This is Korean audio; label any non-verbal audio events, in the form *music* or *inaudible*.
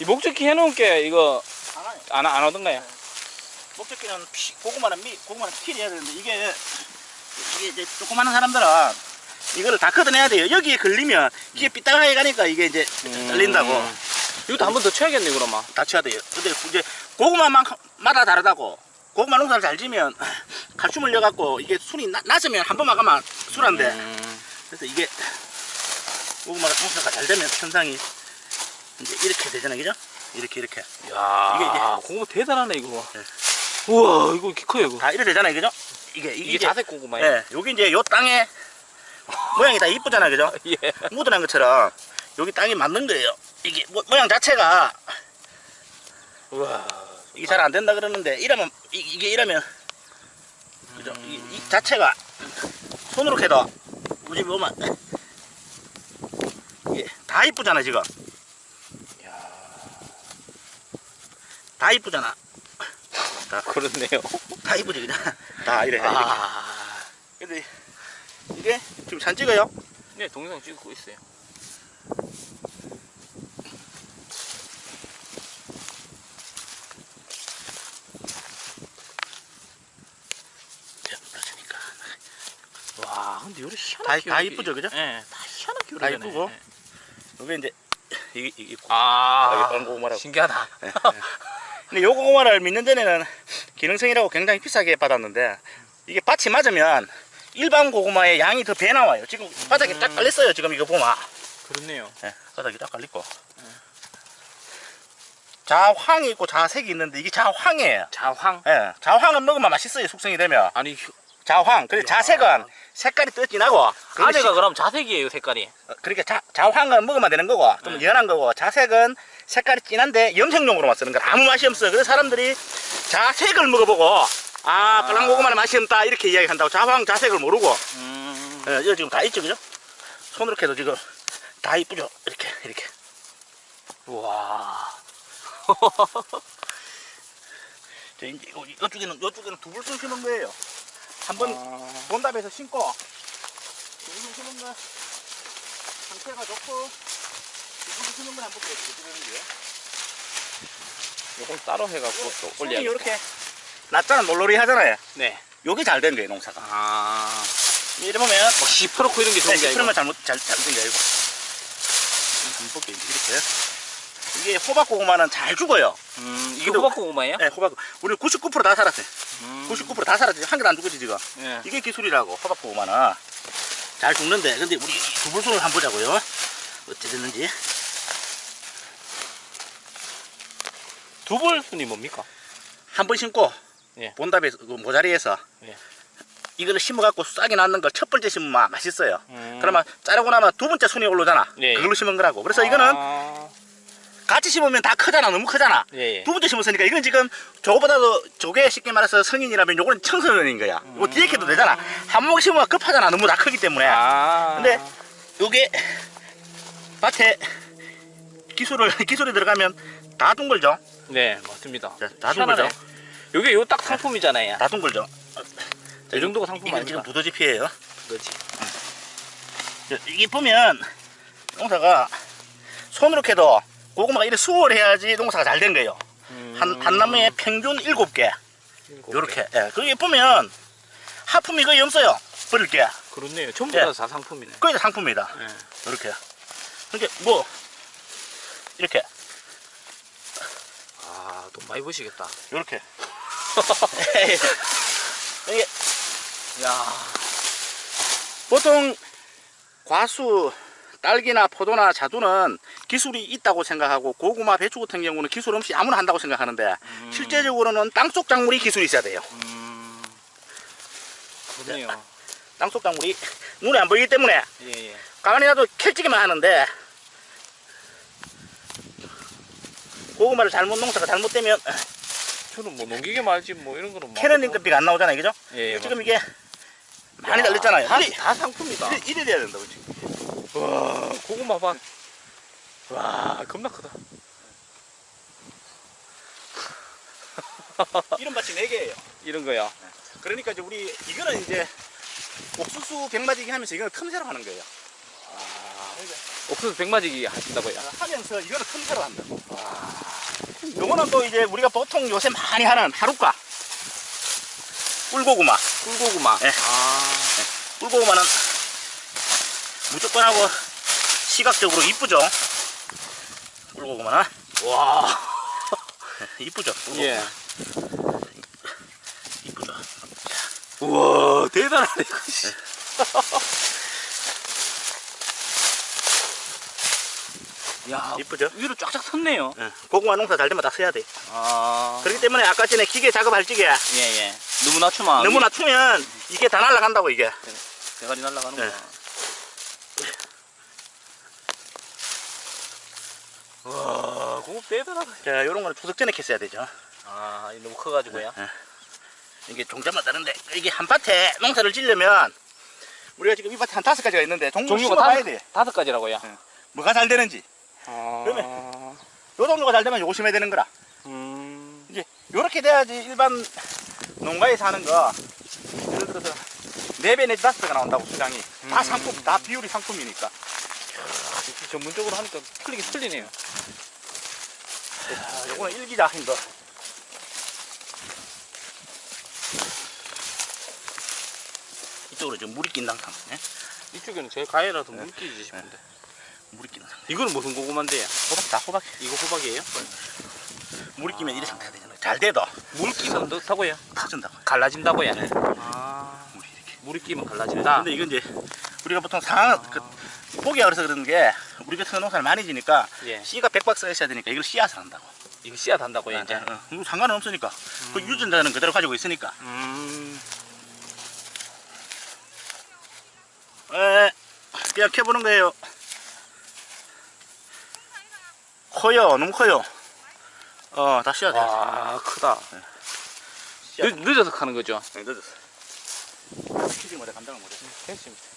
이 목적기 해놓은 게 이거 하나요. 안, 안 오던가요? 목적기는 피, 고구마는 미, 고구마는 필이 해야 되는데 이게 이게 이제 조그마한 사람들은 이거를 다 걷어내야 돼요. 여기에 걸리면 이게 삐딱하게 가니까 이게 이제 떨린다고 음. 이것도 한 번 더 쳐야겠네 그러면. 다쳐야 돼요. 근데 이제 고구마마다 다르다고. 고구마 농사를 잘 지면 *laughs* 칼슘을 넣어갖고 이게 순이 나- 낮으면 한 번만 가면 순한데 음. 그래서 이게 고구마 농사가 잘 되면 현상이 이제 이렇게 되잖아요, 그죠? 이렇게 이렇게 야 이게 이제- 고구마 대단하네 이거. 네. 우와 이거 이렇게 커요 이거. 다 이렇게 되잖아요, 그죠? 이게 이게, 이게 자색 고구마예요? 예, 여기 이제 요 땅에 모양이 다 이쁘잖아요, 그죠? *laughs* 예. 묻어난 것처럼 여기 땅이 맞는 거예요. 이게 모, 모양 자체가 우와. 이게 잘 안 된다 그러는데 이러면 이, 이게 이러면 그죠? 이, 이 자체가 손으로 캐도 우리 보면 이게 다 이쁘잖아 지금. 다 이쁘잖아. 그렇네요. 다 이쁘지 그냥. 다 이래. 이렇게. 아. 근데 이게 지금 산 찍어요. 네 동영상 찍고 있어요. 와 근데 요리 다- 희한하게 다 이렇게- 이쁘죠, 그죠? 예, 다 희한하게 다 요리되네. 이쁘고. 예. 이게 이제 이게 이게 아, 빨간 고구마라고. 신기하다. 근데 요 고구마를 몇년 전에는 기능성이라고 굉장히 비싸게 받았는데 이게 밭이 맞으면 일반 고구마의 양이 더 배 나와요. 지금 바닥에 딱 깔렸어요. 지금 이거 보면 그렇네요. 예, 바닥에 딱 깔렸고 자황이 있고 자색이 있는데 이게 자황이에요. 자황. 예, 자황은 먹으면 맛있어요. 숙성이 되면 아니 휴- 자황. 근데 자색은 색깔이 뜨진하고 안에가 그럼 자색이에요 색깔이. 그러니까 자, 자황은 먹으면 되는 거고 좀 네. 연한 거고 자색은 색깔이 진한데 염색용으로만 쓰는 거라 아무 맛이 없어요. 그래서 사람들이 자색을 먹어보고 아 빨간 고구마는 맛이 없다 이렇게 이야기한다고 자황 자색을 모르고 음. 예, 이거 지금 다 있죠 그죠? 손으로 해도 지금 다 이쁘죠 이렇게 이렇게 와. *laughs* 저 이제 요- 이쪽에는 이쪽에는 두불순 심은 거예요. 한번 아. 본답에서 심고 두불순 심은 거 상태가 좋고 두불순 심은 거 한번 되는지. 요건 따로 해갖고 또 올려야겠다. 이렇게 낮자는 놀놀이 하잖아요. 네. 요게 잘 된 거예요 농사가. 아. 이래 보면 뭐 시퍼렇고 이런 게 좋은 네, 게 아니고. 시프르면 잘못 잘 잘못된 게 아니고. 한번 볼게요. 이렇게. 이게 호박 고구마는 잘 죽어요. 음, 이게 근데- 호박 고구마예요? 네, 호박 우리 99%다 살았어요. 음. 99%다 살았지. 한 개도 안 죽었지 지금. 예. 이게 기술이라고 호박 고구마는 잘 죽는데 근데 우리 두불순을 한번 보자고요. 어찌 됐는지. 두벌순이 뭡니까? 한 번 심고 예. 본답에서 그 모자리에서 예. 이거를 심어갖고 싹이 났는 걸 첫 번째 심으면 맛있어요. 음. 그러면 자르고 나면 두 번째 손이 올라오잖아. 예. 그걸로 심은 거라고. 그래서 이거는 아. 같이 심으면 다 크잖아. 너무 크잖아. 예, 예. 두 번째 심었으니까 이건 지금 저거보다도 저게 쉽게 말해서 성인이라면 요거는 청소년인 거야. 이거 뒤에 캐도 되잖아. 한목 심으면 급하잖아. 너무 다 크기 때문에. 아. 근데 요게 밭에 기술을 *laughs* 기술이 들어가면 다 둥글죠. 네, 맞습니다. 자, 다 희한하네. 둥글죠. 요게 요 딱 상품이잖아요. 다 둥글죠. 이 정도가 상품 이건 지금 아닙니까? 두더지 피예요. 그렇지. 이게 보면 농사가 손으로 캐도 고구마가 이렇게 수월해야지 농사가 잘 된 거예요. 음. 한, 한 나무에 평균 일곱 개 요렇게. 예. 그게 보면 하품이 거의 없어요. 버릴 게. 그렇네요. 전부 예. 다다 상품이네. 거의 다 상품입니다. 예. 이렇게. 그러니까 뭐 이렇게 아, 돈 많이 버시겠다. 이렇게. *laughs* 이게 야. 보통 과수 딸기나 포도나 자두는 기술이 있다고 생각하고 고구마, 배추 같은 경우는 기술 없이 아무나 한다고 생각하는데 음. 실제적으로는 땅속 작물이 기술이 있어야 돼요. 음. 그렇네요. 땅속 작물이 눈에 안 보이기 때문에 예, 예. 가만히 놔도 캘지기만 하는데 고구마를 잘못 농사가 잘못되면 저는 뭐 농기계 말지 뭐 이런 거는 뭐. 캐러닝 급비가 안 나오잖아요, 그죠? 예, 예. 지금 이게 많이 달렸잖아요. 다, 다 상품이다. 이래, 이래 돼야 된다고 지금. 와, 고구마 봐. 와, 겁나 크다. *laughs* 이런 밭이 4개예요. 이런 거야. 그러니까 이제 우리 이거는 이제 옥수수 병마지기 하면서 이거는 틈새로 하는 거예요. 옥수수 백마지기 하신다고요? 하면서 이거는 큰 거로 한다. 요거는 또 이제 우리가 보통 요새 많이 하는 하루가 꿀고구마. 꿀고구마. 예. 아, 꿀고구마는 무조건 하고 시각적으로 이쁘죠. 꿀고구마는 와. *laughs* 이쁘죠. 꿀고구마. 예. 이쁘죠. 우와, 대단하네, 이거. *laughs* 야, 이쁘죠. 위로 쫙쫙 섰네요. 예. 고구마 농사 잘 되면 다 써야 돼. 아. 그렇기 때문에 아까 전에 기계 작업할 적에 예, 예. 너무 낮추면. 너무 낮추면 이게 다 날아간다고 이게. 대가리 날아가는구나. 네. 와, 그거 대단하다. 자, 요런 거는 추석 전에 캤어야 되죠. 아, 이 너무 커가지고요. 이게 종자만 다른데 이게 한 밭에 농사를 지려면 우리가 지금 이 밭에 한 다섯 가지가 있는데 종류가 심어봐야 다섯, 돼. 다섯 가지라고요. 뭐가 잘 되는지. 아. 요 종류가 잘 되면 요거 심어야 되는 거라. 음. 이제 요렇게 돼야지 일반 농가에서 하는 거 예를 들어서 네배 내지 다섯 배가 나온다고 수량이 다 음. 상품 다 비율이 상품이니까 전문적으로 하니까 틀리게 틀리네요. 자, 요거는 일기작인 거 이쪽으로 지금 물이 낀 상태 네? 이쪽에는 제 가해라서 물기지 싶은데. 물이 끼는 상태 이거는 무슨 고구마인데요? 호박 다 호박 이거 호박이에요? 물이 끼면 이래 상태가 되잖아요 잘 돼도 물 끼면 넣다고요? 터진다고 갈라진다고요? 네. 아. 물이 이렇게 물이 끼면 갈라진다. 근데 이건 이제 우리가 보통 상황 그 보기가 그래서 그러는 게 우리 같은 농사를 많이 지니까 예. 씨가 백박 써 있어야 되니까 이걸 씨앗을 한다고 이거 씨앗 한다고요, 이제. 어, 어. 상관은 없으니까 그 유전자는 그대로 가지고 있으니까 음. 에 그냥 캐보는 거예요 커요 너무 커요 어다 씨앗 돼 와, 크다. 씨앗 늦, 늦어서 하는 거죠? 네, 늦었어 키지 못해 감당을 못해 됐습니다.